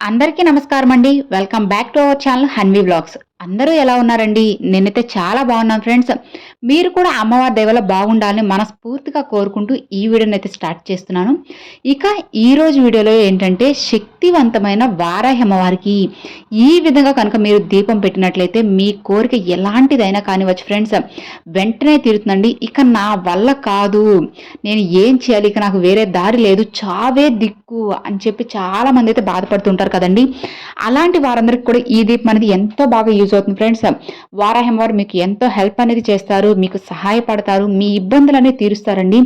అందరికీ నమస్కారం అండి welcome back to our channel Hanvi vlogs అందరూ ఎలా ఉన్నారండి? నేనైతే చాలా బాగున్నాను ఫ్రెండ్స్. మీరు కూడా అమ్మవారి దేవల బాగుండాలని మనస్ఫూర్తిగా కోరుకుంటూ ఈ వీడియోని అయితే స్టార్ట్ చేస్తున్నాను. ఇక ఈరోజు వీడియోలో ఏంటంటే శక్తివంతమైన వారాహి అమ్మవారికి ఈ విధంగా కనుక మీరు దీపం పెట్టినట్లయితే మీ కోరిక ఎలాంటిదైనా కానివచ్చు ఫ్రెండ్స్. వెంటనే తీరుతుందండి. ఇక నా వల్ల కాదు. నేను ఏం చేయాలి? ఇక నాకు వేరే దారి లేదు. చావే దిక్కు అని చెప్పి చాలా మంది అయితే బాధపడుతుంటారు కదండి. అలాంటి వారందరికీ కూడా ఈ దీపం అనేది ఎంతో బాగా యూజ్ అవుతుంది ఫ్రెండ్స్ వారాహం వారు మీకు ఎంతో హెల్ప్ అనేది చేస్తారు మీకు సహాయపడతారు మీ ఇబ్బందులనే తీరుస్తారండి.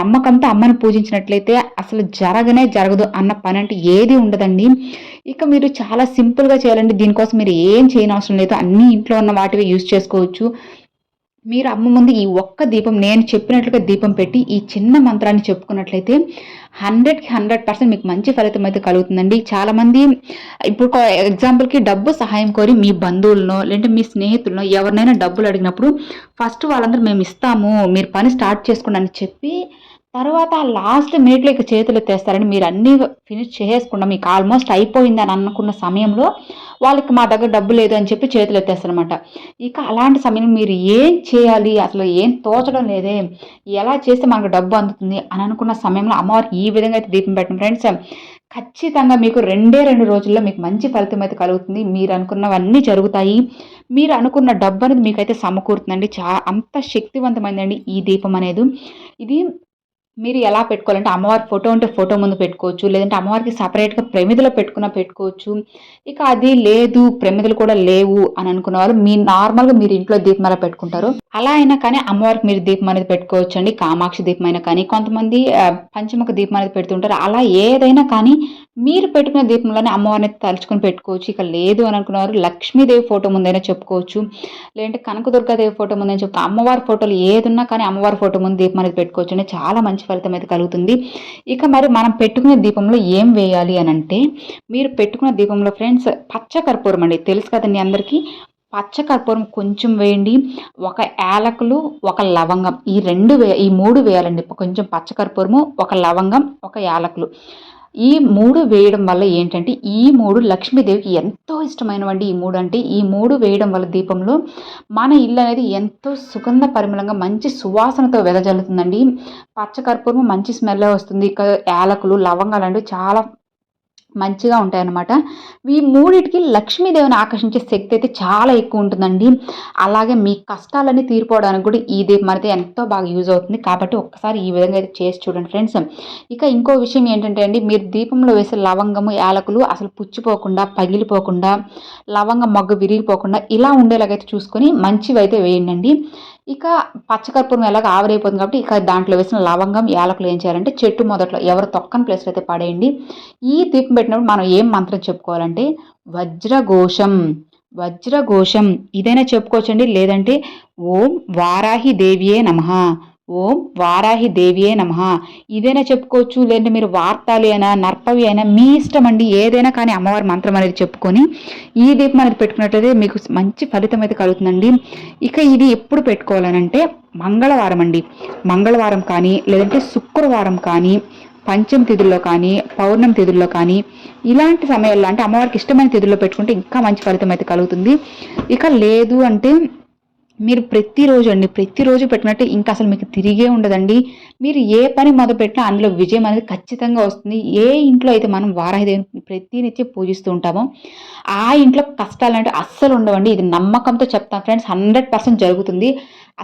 నమ్మకంతో అమ్మను పూజించినట్లయితే అసలు జరగనే జరగదు అన్న పని అంటే ఏది ఉండదండి. ఇక మీరు చాలా సింపుల్గా చేయాలండి. దీనికోసం మీరు ఏం చేయనవసరం లేదు. అన్ని ఇంట్లో ఉన్న వాటివి యూజ్ చేసుకోవచ్చు. మీరు అమ్మ ముందు ఈ ఒక్క దీపం నేను చెప్పినట్లుగా దీపం పెట్టి ఈ చిన్న మంత్రాన్ని చెప్పుకున్నట్లయితే హండ్రెడ్కి హండ్రెడ్ పర్సెంట్ మీకు మంచి ఫలితం అయితే కలుగుతుందండి. చాలామంది ఇప్పుడు ఎగ్జాంపుల్కి డబ్బు సహాయం కోరి మీ బంధువులనో లేదంటే మీ స్నేహితులను ఎవరినైనా డబ్బులు అడిగినప్పుడు ఫస్ట్ వాళ్ళందరూ మేము ఇస్తాము మీరు పని స్టార్ట్ చేసుకోండి అని చెప్పి తర్వాత లాస్ట్ మినిట్లో ఇక చేతులు ఎత్తేస్తారని మీరు అన్నీ ఫినిష్ చేసేసుకుండా మీకు ఆల్మోస్ట్ అయిపోయింది అని అనుకున్న సమయంలో వాళ్ళకి మా దగ్గర డబ్బు లేదు అని చెప్పి చేతులు ఎత్తేస్తారనమాట ఇక అలాంటి సమయంలో మీరు ఏం చేయాలి? అసలు ఏం తోచడం లేదే? ఎలా చేస్తే మనకు డబ్బు అందుతుంది? అని అనుకున్న సమయంలో అమ్మవారికి ఈ విధంగా అయితే దీపం పెట్టండి. ఫ్రెండ్స్ ఖచ్చితంగా మీకు రెండే రెండు రోజుల్లో మీకు మంచి ఫలితం అయితే కలుగుతుంది. మీరు అనుకున్నవన్నీ జరుగుతాయి. మీరు అనుకున్న డబ్బు అనేది మీకైతే సమకూరుతుందండి. చా అంత శక్తివంతమైందండి ఈ దీపం అనేది. ఇది మీరు ఎలా పెట్టుకోవాలంటే అమ్మవారి ఫోటో ఉంటే ఫోటో ముందు పెట్టుకోవచ్చు లేదంటే అమ్మవారికి సపరేట్గా ప్రమిదలో పెట్టుకున్న పెట్టుకోవచ్చు. ఇక అది లేదు ప్రమిదలు కూడా లేవు అని అనుకున్న వాళ్ళు మీ నార్మల్గా మీరు ఇంట్లో దీపం అలా పెట్టుకుంటారు. అలా అయినా కానీ అమ్మవారికి మీరు దీపం అనేది పెట్టుకోవచ్చు అండి కామాక్షి దీపం అయినా కానీ. కొంతమంది పంచముఖ దీపం అనేది పెడుతుంటారు. అలా ఏదైనా కానీ మీరు పెట్టుకున్న దీపంలోనే అమ్మవారిని తలుచుకొని పెట్టుకోవచ్చు. ఇక లేదు అని అనుకున్నవారు లక్ష్మీదేవి ఫోటో ముందైనా చెప్పుకోవచ్చు. లేదంటే కనకదుర్గాదేవి ఫోటో ముందైనా చెప్పుకో అమ్మవారి ఫోటోలు ఏదున్నా కానీ అమ్మవారి ఫోటో ముందు దీపం అనేది పెట్టుకోవచ్చు అంటే చాలా మంచి ఫలితం అయితే కలుగుతుంది. ఇక మరి మనం పెట్టుకునే దీపంలో ఏం వేయాలి అని అంటే మీరు పెట్టుకున్న దీపంలో ఫ్రెండ్స్ పచ్చ కర్పూరం అండి. తెలుసు కదండి అందరికీ? పచ్చ కర్పూరం కొంచెం వేయండి. ఒక యాలకులు ఒక లవంగం. ఈ రెండు వే ఈ మూడు వేయాలండి. కొంచెం పచ్చ కర్పూరము ఒక లవంగం ఒక యాలకులు. ఈ మూడు వేయడం వల్ల ఏంటంటే ఈ మూడు లక్ష్మీదేవికి ఎంతో ఇష్టమైనవండి ఈ మూడు అంటే. ఈ మూడు వేయడం వల్ల దీపంలో మన ఇల్లు అనేది ఎంతో సుగంధ పరిమళంగా మంచి సువాసనతో వెదజల్లుతుందండి. పచ్చకర్పూరం మంచి స్మెల్ వస్తుంది. ఇక యాలకులు లవంగాలు అంటే చాలా మంచిగా ఉంటాయన్నమాట. ఈ మూడింటికి లక్ష్మీదేవిని ఆకర్షించే శక్తి అయితే చాలా ఎక్కువ ఉంటుందండి. అలాగే మీ కష్టాలన్నీ తీరిపోవడానికి కూడా ఈ దీపం అయితే ఎంతో బాగా యూజ్ అవుతుంది. కాబట్టి ఒక్కసారి ఈ విధంగా అయితే చేసి చూడండి ఫ్రెండ్స్. ఇక ఇంకో విషయం ఏంటంటే అండి మీరు దీపంలో వేసే లవంగము యాలకులు అసలు పుచ్చిపోకుండా పగిలిపోకుండా లవంగం మొగ్గ విరిగిపోకుండా ఇలా ఉండేలాగైతే చూసుకొని మంచివైతే వేయండి. ఇక పచ్చకర్పూరం ఎలాగ ఆవిరైపోతుంది కాబట్టి ఇక దాంట్లో వేసిన లవంగం యాలకులు ఏం చేయాలంటే చెట్టు మొదట్లో ఎవరు తొక్కని ప్లేస్లో అయితే పడేయండి. ఈ దీపం పెట్టినప్పుడు మనం ఏం మంత్రం చెప్పుకోవాలంటే వజ్రఘోషం వజ్రఘోషం. ఇదైనా చెప్పుకోవచ్చండి? లేదంటే ఓం వారాహి దేవియే నమ. ఓం వారాహి దేవియే నమ. ఇదైనా చెప్పుకోవచ్చు? లేదంటే మీరు వార్తలు అయినా నర్పవి అయినా మీ ఇష్టం అండి ఏదైనా కానీ అమ్మవారి మంత్రం అనేది చెప్పుకొని ఈ దీపం అనేది పెట్టుకున్నట్లయితే మీకు మంచి ఫలితం అయితే కలుగుతుందండి. ఇక ఇది ఎప్పుడు పెట్టుకోవాలనంటే మంగళవారం అండి. మంగళవారం కానీ లేదంటే శుక్రవారం కానీ పంచమ తిథుల్లో కానీ పౌర్ణమి తిథుల్లో కానీ ఇలాంటి సమయాల్లో అంటే అమ్మవారికి ఇష్టమైన తిథుల్లో పెట్టుకుంటే ఇంకా మంచి ఫలితం అయితే కలుగుతుంది. ఇక లేదు అంటే మీరు ప్రతిరోజు అండి ప్రతిరోజు పెట్టినట్టు ఇంకా అసలు మీకు తిరిగే ఉండదండి. మీరు ఏ పని మొదలుపెట్టినా అందులో విజయం అనేది ఖచ్చితంగా వస్తుంది. ఏ ఇంట్లో అయితే మనం వారాహిదేవిని ప్రతినిత్యం పూజిస్తూ ఉంటామో ఆ ఇంట్లో కష్టాలు అంటే అస్సలు ఉండవండి. ఇది నమ్మకంతో చెప్తాను ఫ్రెండ్స్ హండ్రెడ్ పర్సెంట్ జరుగుతుంది.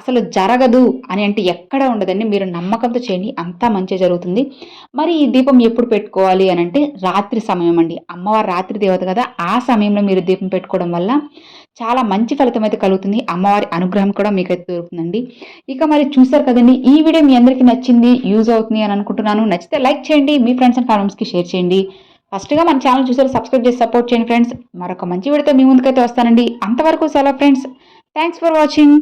అసలు జరగదు అని అంటే ఎక్కడ ఉండదండి. మీరు నమ్మకంతో చేయండి అంతా మంచిగా జరుగుతుంది. మరి ఈ దీపం ఎప్పుడు పెట్టుకోవాలి అని అంటే రాత్రి సమయం అండి. అమ్మవారు రాత్రి దేవత కదా ఆ సమయంలో మీరు దీపం పెట్టుకోవడం వల్ల చాలా మంచి ఫలితం అయితే కలుగుతుంది. అమ్మవారి అనుగ్రహం కూడా మీకైతే దొరుకుతుందండి. ఇక మరి చూసారు కదండి ఈ వీడియో మీ అందరికీ నచ్చింది యూజ్ అవుతుంది అని అనుకుంటున్నాను. నచ్చితే లైక్ చేయండి మీ ఫ్రెండ్స్ అండ్ ఫ్యామిలీస్కి షేర్ చేయండి. ఫస్ట్గా మన ఛానల్ చూసారు సబ్స్క్రైబ్ చేసి సపోర్ట్ చేయండి ఫ్రెండ్స్. మరొక మంచి వీడియోతో మీ ముందుకైతే వస్తానండి. అంతవరకు సెలవు ఫ్రెండ్స్. Thanks for watching.